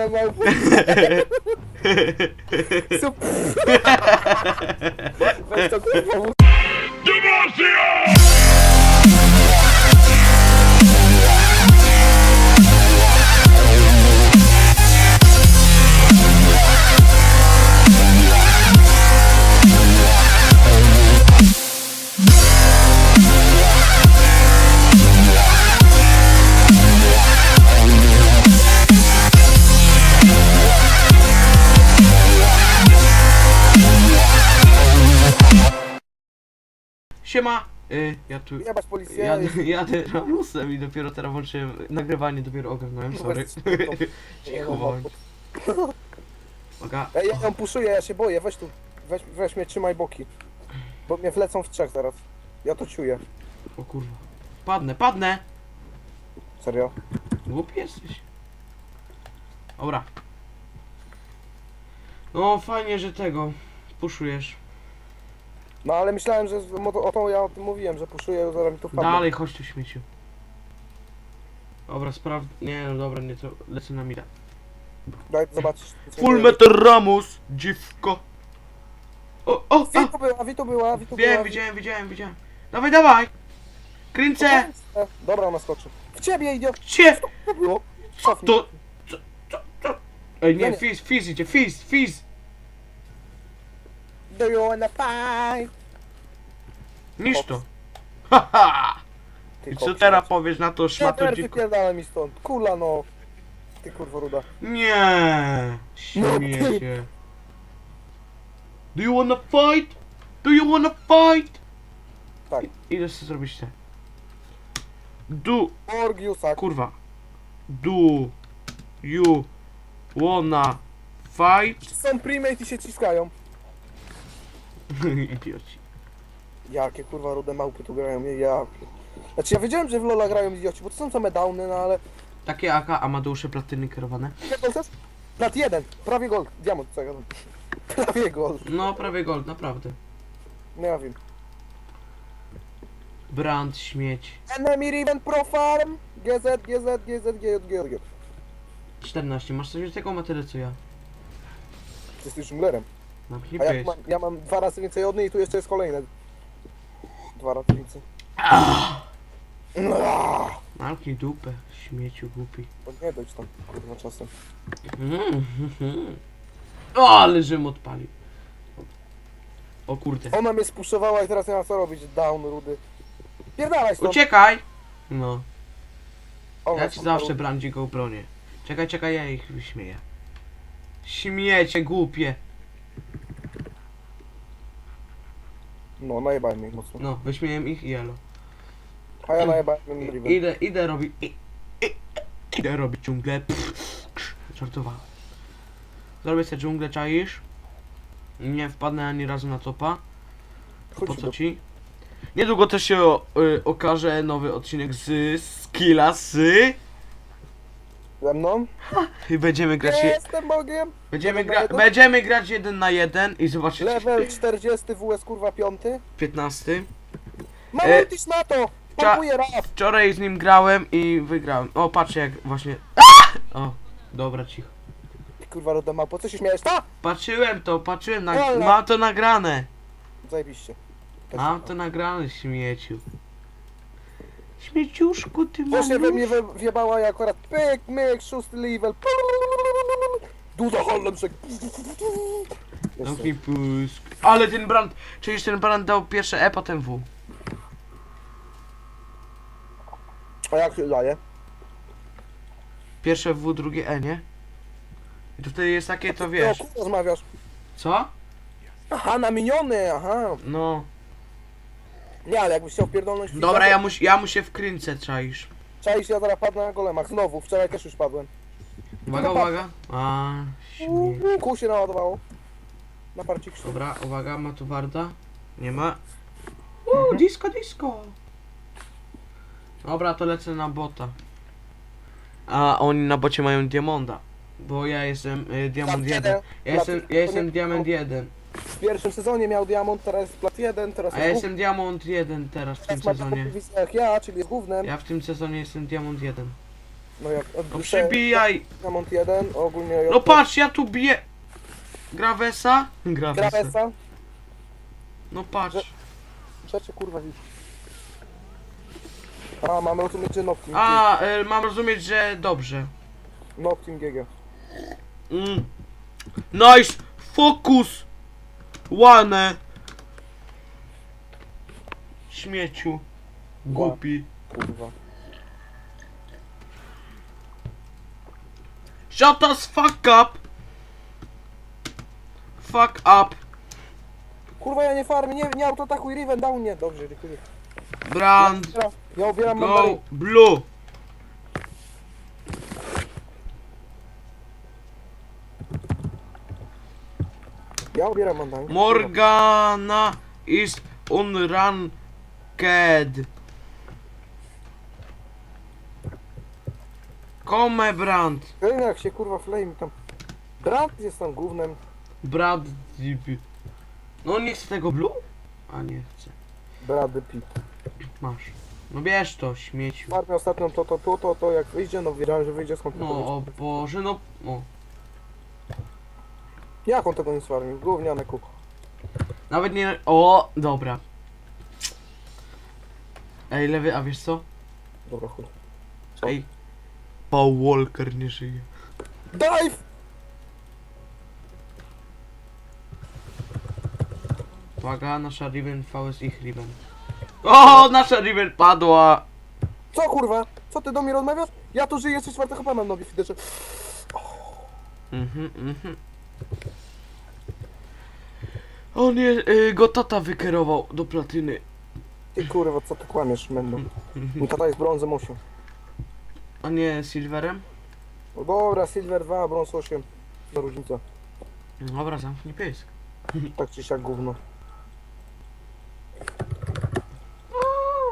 rolę małpy. Super. Weź to kurwa. Ja tu... Jebać policję. Jadę, jadę Ramusem i dopiero teraz włączyłem nagrywanie, dopiero ogarnąłem, sorry. Uwaga. Ej, ja ją puszuję, ja się boję, weź tu. Weź, weź mnie, trzymaj boki. Bo mnie wlecą w trzech zaraz. Ja to czuję. O kurwa. Padnę, padnę! Serio. Głupi jesteś. Dobra. No fajnie, że tego puszujesz. No ale myślałem, że z- mo- o to ja o tym mówiłem, że puszuję, zaraz mi to wpadnie. Dalej, chodź tu śmieciu. Dobra, spraw... Nie, no dobra, nie, to lecę na mira. Daj zobaczyć. co Full nie- metal Ramus, dziwko. O, o, a! Witu była, Witu była, Witu była. Wiem, widziałem, widziałem, widziałem. Dawaj, dawaj! Kręcę! E, Dobra, ona skoczy. W ciebie idzie. Cie! Co było? Cofnij. To... Co, co, co? Ej, Ja nie, nie. Fizz, Fizz idzie, Fizz, Fizz! Do you wanna fight? Niż to. Haha! Ty I co teraz powiesz na to Nie, szmato teraz mi stąd. Kula no. Ty kurwa ruda. Nie! Śmiecie. Do you wanna fight? Do you wanna fight? Tak. I- Idę sobie zrobić te. Orgiusa. Kurwa. Do... You... Wanna... Fight? Są primate i się ciskają. Idioci. Jakie kurwa rude małpy tu grają, nie ja. Znaczy ja wiedziałem, że w Lola grają idioci, bo to są same downy, no ale... Takie AK Amadeusze platyny kierowane. Chcesz? Plat jeden, prawie gold, diamont, co ja gadam. Prawie gold, No, prawie gold, naprawdę. no ja wiem. Brand, śmieć. Enemy Riven Pro Farm, GZ, GZ, GZ, GZ, GZ. 14. Masz coś taką ma tyle co ja. Jesteś żunglerem. Mam A ja mam, ja mam dwa razy więcej od niej i tu jeszcze jest kolejne. Dwa razy więcej. No, Malki dupę, śmieciu głupi. to nie dojść tam, kurwa, czasem. O, ale żem odpalił. O kurde. Ona mnie spuszczowała i teraz nie ma co robić, down, rudy. Pierdalaj stąd. Uciekaj! No, Ona ja ci stąd, zawsze rudy. brandzi go bronię. Czekaj, czekaj, ja ich wyśmieję. Śmiecie, głupie. No, najebałem ich mocno. No, wyśmieję ich i elo. A ja najebałem I- Riven. Idę, idę robić... i- i- Idę robić dżunglę. Pff, Żartowałem. Zrobię sobie dżunglę, czaisz? Nie wpadnę ani razu na topa. Po Chodź co do... ci? Niedługo też się o, y, okaże nowy odcinek z Skilla z... Ze mną? I będziemy grać... Je, Jestem Bogiem! będziemy, gra, jeden? będziemy grać jeden na jeden i zobaczycie... Level 40 WS kurwa 5. 15. Mam E, na to! cza- Pompuję raf! Wczoraj z nim grałem i wygrałem. O, patrzcie jak właśnie... O, dobra, cicho. Ty kurwa ruda małpo, co się śmiejesz? Ta! Patrzyłem to, patrzyłem na... Mam to nagrane. Zajebiście. Mam to nagrane, śmieciu. Śmieciuszku, ty Właśnie we mnie we- wjebała i akurat pyk, myk, szósty level. Duda Hollemsek. Zamknij pysk. Ale ten brand... Czyż ten brand dał pierwsze E, potem W. A jak się daje? Pierwsze W, drugie E, nie? I to wtedy jest takie, to O, wiesz. kurwa rozmawiasz. Co? Aha, na miniony, aha. No. Nie, ale jakbyś chciał pierdolnąć... Dobra, ja mu, ja mu się wkręcę, czaisz. Czaisz, ja zaraz padnę na golemach. Znowu, wczoraj też już padłem. Uwaga, uwaga. A, śmiech. Kół się naładowało. Na parcik sztuk. Dobra, uwaga, ma tu warda. Nie ma. Uuu, disco, disco. Dobra, to lecę na bota. A oni na bocie mają diamonda. Bo ja jestem y, diamond Plat 1. jeden. Ja jestem, ja jestem diamond 1. W pierwszym sezonie miał diamont, teraz jest plat 1, teraz A ja jest jestem diamond 1 teraz w tym sezonie. jak ja, czyli jest głównym. Ja w tym sezonie jestem diamond 1. No jak... No przybijaj! Diamond 1, ogólnie... No patrz, ja tu biję! Gravesa? Gravesa. No patrz. Rzeczy kurwa widzisz. A, mamy rozumieć, że Noctim. A, y, mam rozumieć, że dobrze. Noctim GG. Mm. Nice! Fokus! Łane! Śmieciu. Głupi. Kurwa. Shut us fuck up! Fuck up! Kurwa, ja nie farmię, nie, nie autoatakuj, Riven, down nie. Dobrze, dziękuję. Brand. Ja obieram. Go blue! Ja obieram mandaryn. Morgana is unranked. Come Brand. Wiem jak się kurwa flame tam. Brand jest tam głównym. Brad. No nie chce tego blue? A nie chce. Brady Pitt. Masz. No bierz to, śmieciu. Farmię ostatnią to, to, to, to, to, jak wyjdzie, no wiedziałem, że wyjdzie skąd to no. o Boże, no. O. Jak on tego nie sfarmił? Gówniane kup. Nawet nie. O, dobra. Ej, lewy, a wiesz co? Dobra, chuj. Co? Ej. Paul Walker nie żyje. Dive! Uwaga, nasza Riven VS ich Riven. O, nasza Riven padła! Co kurwa? Co ty do mnie rozmawiasz? Ja tu żyję, jesteś czwartego pana nogi fidesze. Mhm, mhm. O nie, y, go tata wykierował do platyny. Ty kurwa, co ty kłamiesz, mendo? Mój tata jest brązem 8. A nie silverem? No dobra, Silver 2, brąz 8. To różnica. Dobra, zamknij pysk. Tak czy siak gówno.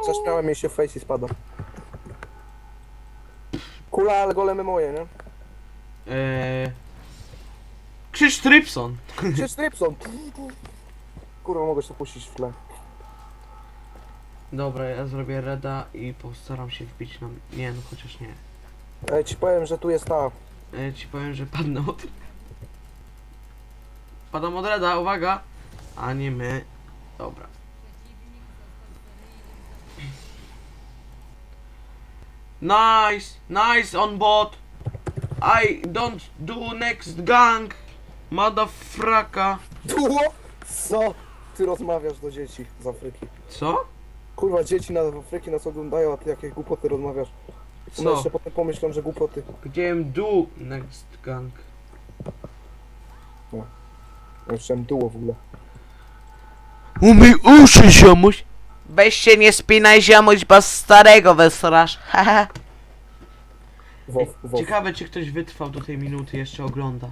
Zaśmiałem jej się w face i spada. Kula, ale golemy moje, nie? Eee... Krzyż Trypson. Czy Stripson? Kurwa, mogę się puścić w tle. Dobra, ja zrobię reda i postaram się wbić na... Nie, no chociaż nie. Ej, ci powiem, że tu jest ta. Ja ci powiem, że padnę od... Padam od reda, uwaga! A nie my. Dobra. Nice! Nice on bot! I don't do next gang! Motherfraka! Co? Ty rozmawiasz do dzieci z Afryki. Co? Kurwa, dzieci na Afryki nas oglądają, a ty jakie głupoty rozmawiasz. One Co? jeszcze potem pomyślą, że głupoty. Gdziełem do next gang? Ja Jeszcze duo w ogóle. Umyj uszy, ziomuś! Weź się nie spinaj, ziomuś, bo starego wesrasz. Haha. Wow, wow. Ciekawe, czy ktoś wytrwał do tej minuty jeszcze ogląda.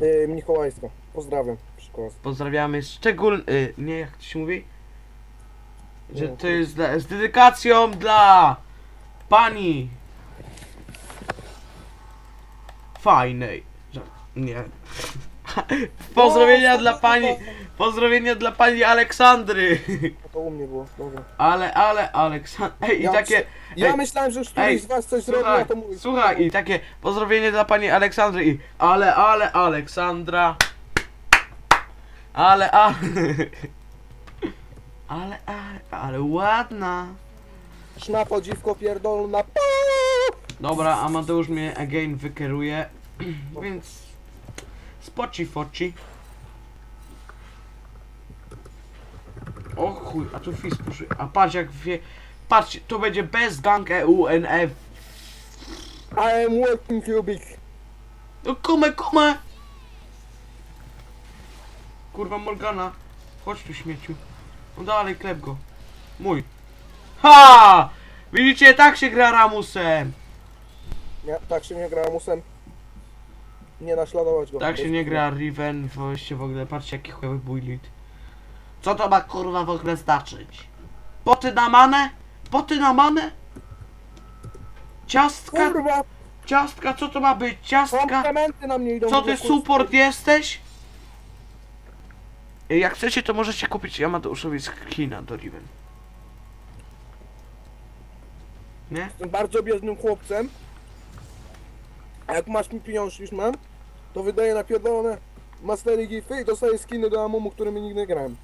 Yy, Mikołajska. Pozdrawiam. Przykład. Pozdrawiamy szczególnie. Y, nie, jak to się mówi? Że to jest dla, z dedykacją dla pani fajnej. Że, nie. Pozdrowienia dla pani. Pozdrowienia dla pani Aleksandry. To u mnie było, dobra. Ale, ale, Aleksandra. Ej, i Ja takie. Ja Ej, myślałem, że już ej, któryś z was coś zrobił, Słuchaj, to słuchaj, i takie pozdrowienie dla pani Aleksandry i ale, ale, Aleksandra. Ale, ale. Ale, ale, ale ładna. Sznapo, dziwko, pierdolna. Dobra, Amadeusz mnie again wykieruje, więc spoci foci. O chuj, a tu fis puszy. A patrz jak wie. Patrz, to będzie bez gang E EUNF. I am working cubic. No kume, kume! Kurwa Morgana. Chodź tu śmieciu. No dalej, klep go. Mój. Ha! Widzicie, tak się gra Ramusem. Nie, tak się nie gra musem. Nie naśladować go. Tak się nie gra Riven, weźcie w ogóle, patrzcie jaki chujowy build. Co to ma kurwa w ogóle znaczyć? Poty na manę? Poty na manę? Ciastka? Kurwa, Ciastka, co to ma być? Ciastka? komplementy na mnie idą. Co ty support jesteś? Jak chcecie, to możecie kupić Amadeuszowi skina do Riven. Nie? Jestem bardzo biednym chłopcem. A jak masz mi pieniądze już mam, to wydaję na pierdolone mastery gify i dostaję skiny do Amumu, którymi nigdy nie grałem.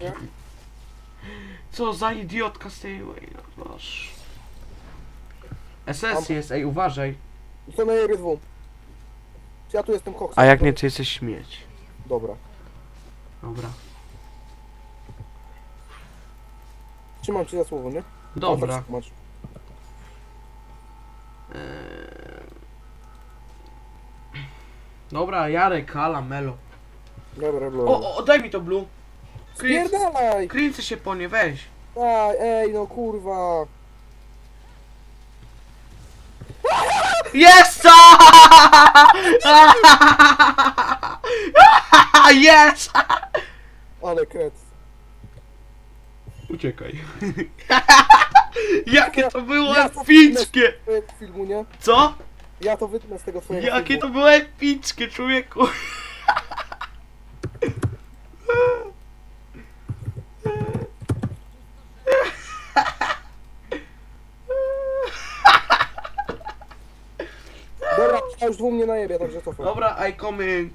Nie? Co za idiotka z tej... SS jest, ej, uważaj. I co na jebie dwóm. Czy ja tu jestem koksem? A jak nie, to jesteś śmieć. Dobra. Dobra. Trzymam cię za słowo, nie? Dobra. Masz. Eee... Dobra, Jarek, Kala, Melo. Dobra, dobra. O, o, daj mi to blue. Kręcę, Spierdalaj! kręcę się po nie, weź. Daj, ej, no kurwa. Jest! Jest! Ale kret. Uciekaj. Jakie to było Ja to epickie! Twojego filmu, nie? Co? Ja to wytnę z tego twojego Jakie to filmu. było epickie, człowieku! Dobra, ja już dwóm nie najebie, także cofam. Dobra, I coming.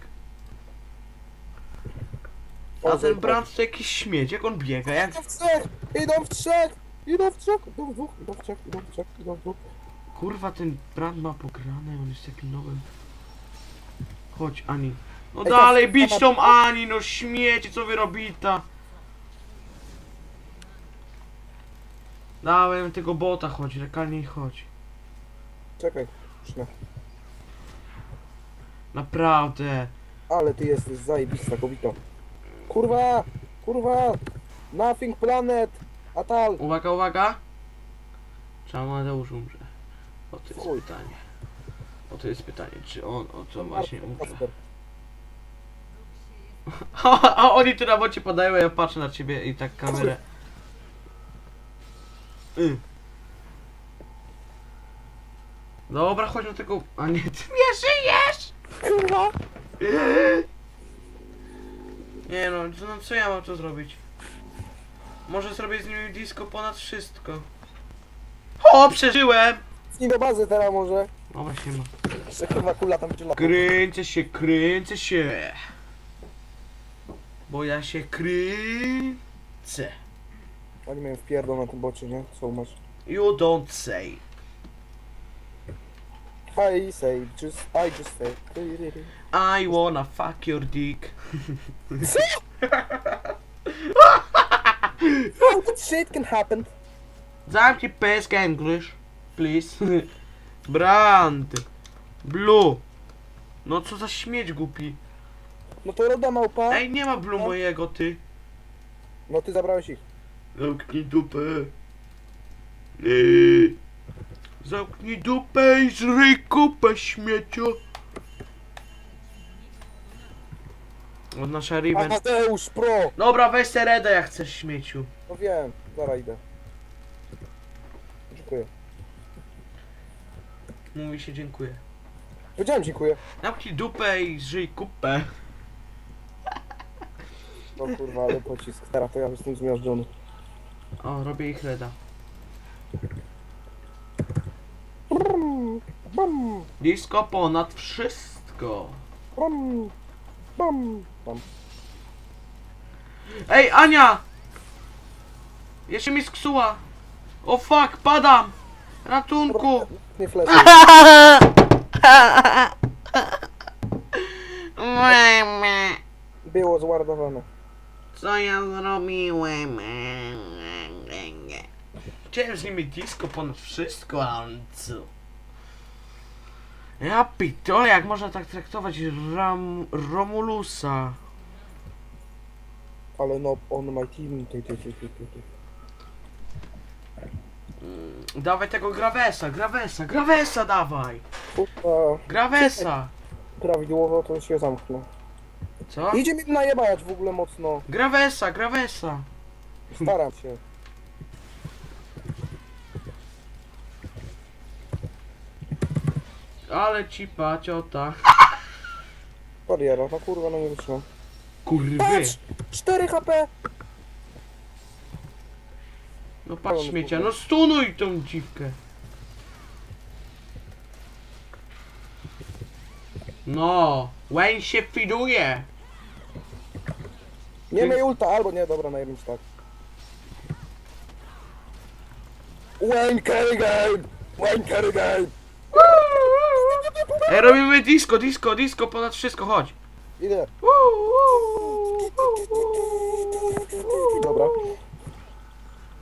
A ten Brand to jakiś śmieć, jak on biega, jak... Idą w trzech! Idą w trzech! Idą w trzech! Idą w dwóch, idą w trzech, idą w trzech, idą w dwóch. Kurwa, ten Brand ma pograne, on jest takim nowym... Chodź, Ani. No Ej, dalej, to- bić tą Ani, no śmieci, co wy robita? Dałem tego bota, chodź, lekalnie chodź. Czekaj, już nie. Naprawdę. Ale ty jesteś zajebista kobito. Kurwa! Kurwa! Nothing planet! Atal! Uwaga, uwaga. Czy Amadeusz umrze? O to jest Chuj. pytanie. O to jest pytanie, czy on o to właśnie umrze. Kasper. A oni tu na bocie podają, a ja patrzę na ciebie i tak kamerę. Y. Dobra, chodź do tego. A nie, ty nie żyjesz! Kurwa! Nie no, co, no, co ja mam tu zrobić? Może zrobię z nimi disco ponad wszystko. O, przeżyłem! Z nim do bazy teraz może. Dobra, się ma. Jeszcze kurwa kula tam będzie latać. Kręcę się, kręcę się. Bo ja się kręcę. Oni mają wpierdol na tym bocie, nie? Co masz? You don't say. I say, just, I just say. I wanna fuck your dick. How that shit can happen? Zamknij pysk English, please. Brand. Blue. No co za śmieć głupi. No to roda małpa. Ej, nie ma blue mojego, ty. No ty zabrałeś ich. Zamknij dupę. Eee. Zamknij dupę i zryj kupę, śmiecio. Od nasza Riven. Amateusz Pro! Dobra, weź te reda jak chcesz, śmieciu. No wiem, zaraz idę. Dziękuję. Mówi się dziękuję. Powiedziałem dziękuję. Zamknij dupę i zryj kupę. No kurwa, ale pocisk. Teraz to ja jestem zmiażdżony. O, robię ich reda. Bum, Disco ponad wszystko. brum, bum, bum. Ej, Ania! Jeszcze mi sksuła. O fuck, padam! Ratunku! Nie fleszy. Było zwardowane. Co ja zrobiłem? Chciałem z nimi disco ponad wszystko, ale co? Ja pitole, jak można tak traktować Ram Romulusa? Ale no, on my team. Ty, ty, ty, ty, ty, ty. Dawaj tego Gravesa, Gravesa, Gravesa dawaj! Kurwa, Gravesa! prawidłowo to się zamknę. Co? Idzie mi najebać w ogóle mocno. Gravesa, Gravesa! Staram się. Ale ci paciota. Bariera, no kurwa, no nie wytrzymam. Kurwy! Patrz! 4 HP! No patrz śmiecia, no stunuj tą dziwkę. No, Wayne się fiduje. Nie miej ulta, albo nie, dobra, na jednym tak. Wayne Kerrigan! Wayne Kerrigan! Ej, robimy disco, disco, disco, ponad wszystko, chodź. Idę. Dobra.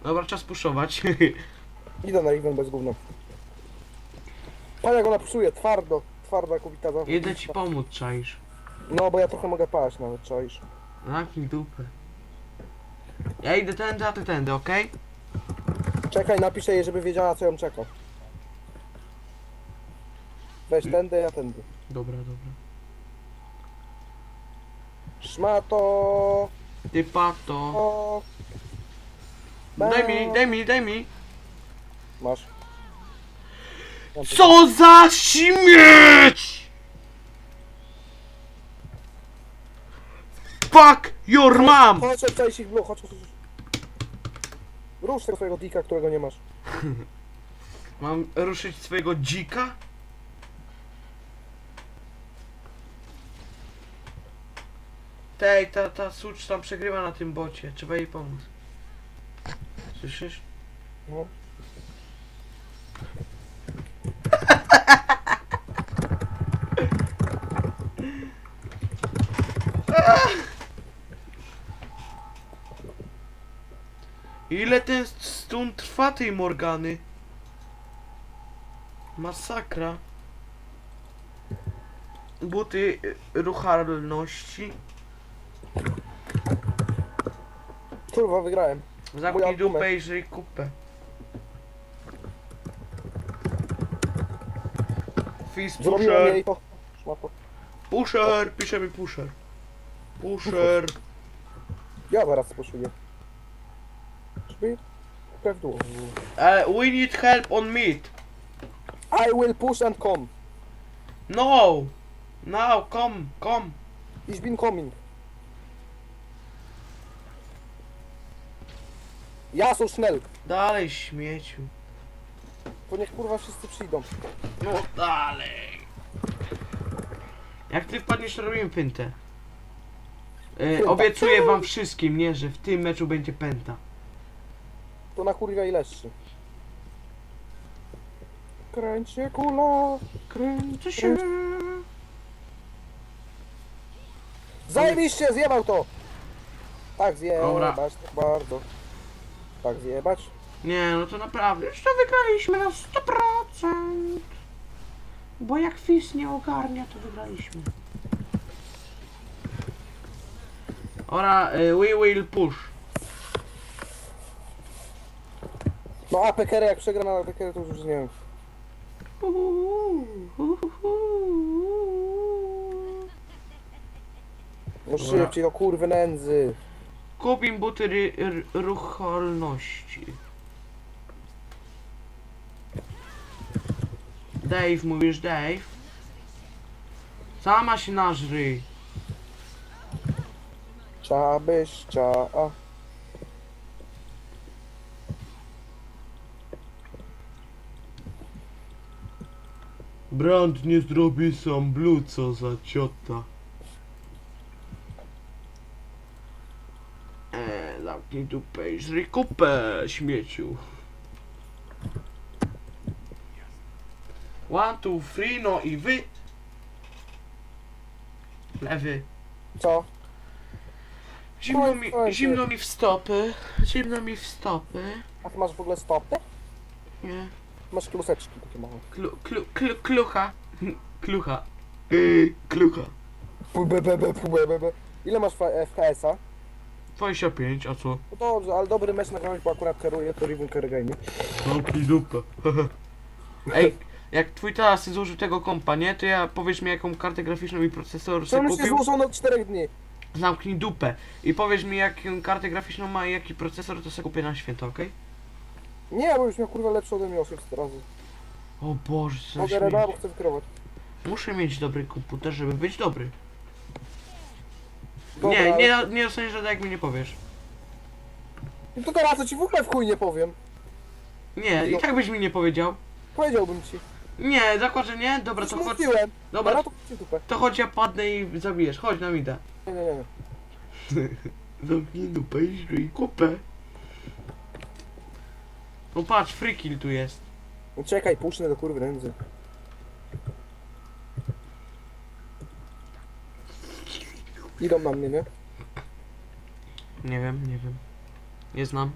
Dobra, czas puszować. Idę na Riven bez gówna. Pan jak ona psuje, twardo, twarda kubita za... Idę ci pomóc, czaisz. No, bo ja trochę mogę paść nawet, czaisz. Zamknij dupę. Ja idę tędy, a ty tędy, okej? Czekaj, napiszę jej, żeby wiedziała, co ją czeka. Weź tędy, ja tędy. Dobra, dobra. Szmato... Ty pato. O... Daj mi, daj mi, daj mi. Masz. Co za śmieć! Fuck your mom! Chodź, ich blue, chodź, chodź, chodź. Rusz tego swojego dika, którego nie masz. Mam ruszyć swojego dzika? Tej, ta, ta sucz tam przegrywa na tym bocie. Trzeba jej pomóc. Słyszysz? No. Ile ten stun trwa tej Morgany? Masakra. Buty y, ruchalności. Kurwa, wygrałem. Zamknij argument. dupę i żyj kupę. Fist Zrobiłem pusher. jej to. Szmato. Pusher, pisze mi pusher. Pusher. Ja zaraz poszuję. Żeby... Dół. Uh, we need help on meat. I will push and come. No! Now, come, come. Ich bin coming. Ja so schnell. Dalej, śmieciu. To niech kurwa wszyscy przyjdą. No dalej. Jak ty wpadniesz, to robimy pętę. E, obiecuję wam wszystkim, nie, że w tym meczu będzie pęta. To na kurwa i leszczy. Kręć się kula. Kręcę się. Zajebiście, zjebał to! Tak Dobra. tak bardzo. Tak zjebać. Nie, no to naprawdę, już to wygraliśmy na 100%. Bo jak Fizz nie ogarnia, to wygraliśmy. Ora, y, we will push. No a Pekery jak przegra na Pekery to już nie wiem. No Dobra. szybciej, o kurwy nędzy. Kup im buty ry, r, rucholności. Dave, mówisz Dave? Sama się nażryj. Cza byś, cza, a. Brand nie zrobi sam blue, co za ciota. Eee, zamknij dupę i żryj kupę, śmieciu. One, two, three, no i wy. Lewy. Co? Zimno mi, Oj, oj, zimno mi w stopy. Zimno mi w stopy. A ty masz w ogóle stopy? Nie. Masz kluseczki takie małe. Klu, klu, klu, klucha. Klucha. Yy, klucha. PBBB, PBBB. Ile masz FPS-a? 25, a co? No dobrze, ale dobry mecz nagrałeś, bo akurat kieruję to Riven Kergame. Zamknij dupę. Ej, jak twój teraz złożył tego kompa, nie? To ja powiesz mi jaką kartę graficzną i procesor To sobie już się kupił. złożono od 4 dni. Zamknij dupę. I powiesz mi jaką kartę graficzną ma i jaki procesor, to sobie kupię na święto, okej? Nie, bo już miał kurwa lepszy ode mnie 800 razy. O Boże, co za Mogę śmiech. reda, bo chcę wykrować. Muszę mieć dobry komputer, żeby być dobry. Dobra, nie, nie, ale- nie dostaniesz żadnego, jak mi nie powiesz. No to teraz to ci w ogóle w chuj nie powiem. Nie, i tak byś mi nie powiedział. Powiedziałbym ci. Nie, zakład, że nie? Dobra, Już to chodź. mówiłem. Dobra, Dobra, to dupę. to chodź, ja padnę i zabijesz. Chodź na mida. Nie, nie, nie. Zamknij dupę i żyj kupę. No patrz, free kill tu jest. No czekaj, puszczę do kurwy ręce. Idą na mnie, nie? Nie wiem, nie wiem. Nie znam.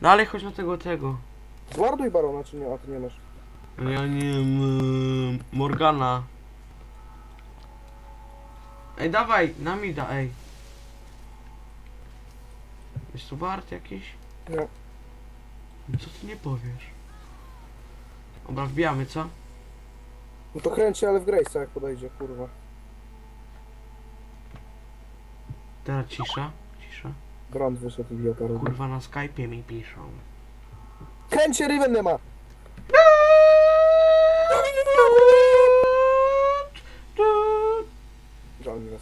Dalej chodź na tego, tego. Zwarduj barona, czy nie? A ty nie masz. Ja nie wiem. Morgana. Ej, dawaj, na mida, ej. Jest tu wart jakiś? Nie. Co ty nie powiesz? Dobra, wbijamy, co? No to kręci, ale w Grace'a jak podejdzie, kurwa. Teraz cisza, cisza. Brand wyszedł idiota robi. Kurwa, na Skype'ie mi piszą. Kręcie, Riven nie ma! Żal was.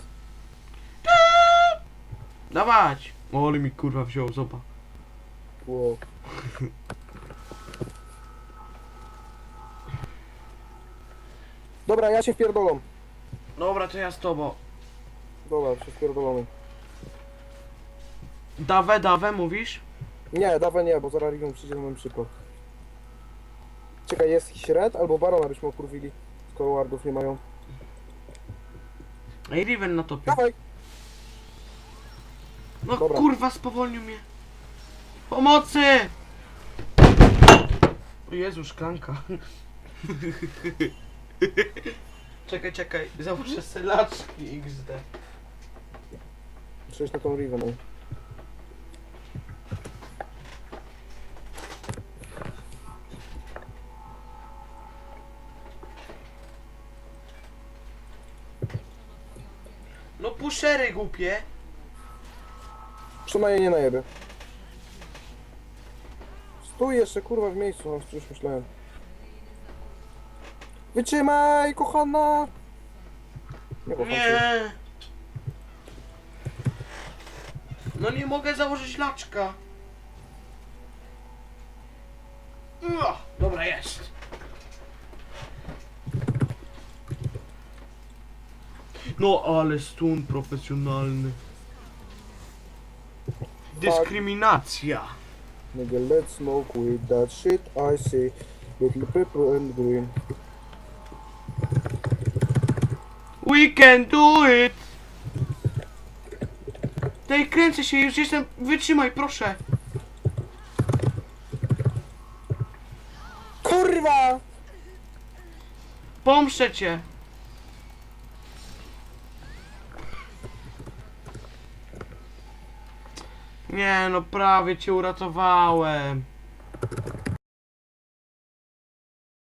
Dawać! O, ale mi kurwa wziął, zoba. Wow. Dobra, ja się wpierdolą. Dobra, to ja z tobą. Dobra, się wpierdolony. Dawę, dawę, mówisz? Nie, dawaj nie, bo zaraz Riven przyjdzie na mój przykład. Czekaj, jest jakiś red albo baron, abyśmy okurwili. Skoro wardów nie mają. Ej, Riven na topie. Dawaj! No Dobra. kurwa, spowolnił mnie. Pomocy! O Jezu, szklanka. czekaj, czekaj, założę selaczki XD. Przejść na tą Riven. Puszery głupie. Przynajmniej nie najebie. Stój jeszcze kurwa w miejscu, no już myślałem. Wytrzymaj, kochana! Nie kocham cię. Nie. No nie mogę założyć laczka. Ua, Dobra, jest. No ale stun profesjonalny. Dyskryminacja. Nigga, let's smoke with that shit I see. Little purple and green. We can do it! Daj, kręcę się, już jestem. Wytrzymaj, proszę. Kurwa! Pomszczę cię. Nie no, prawie cię uratowałem.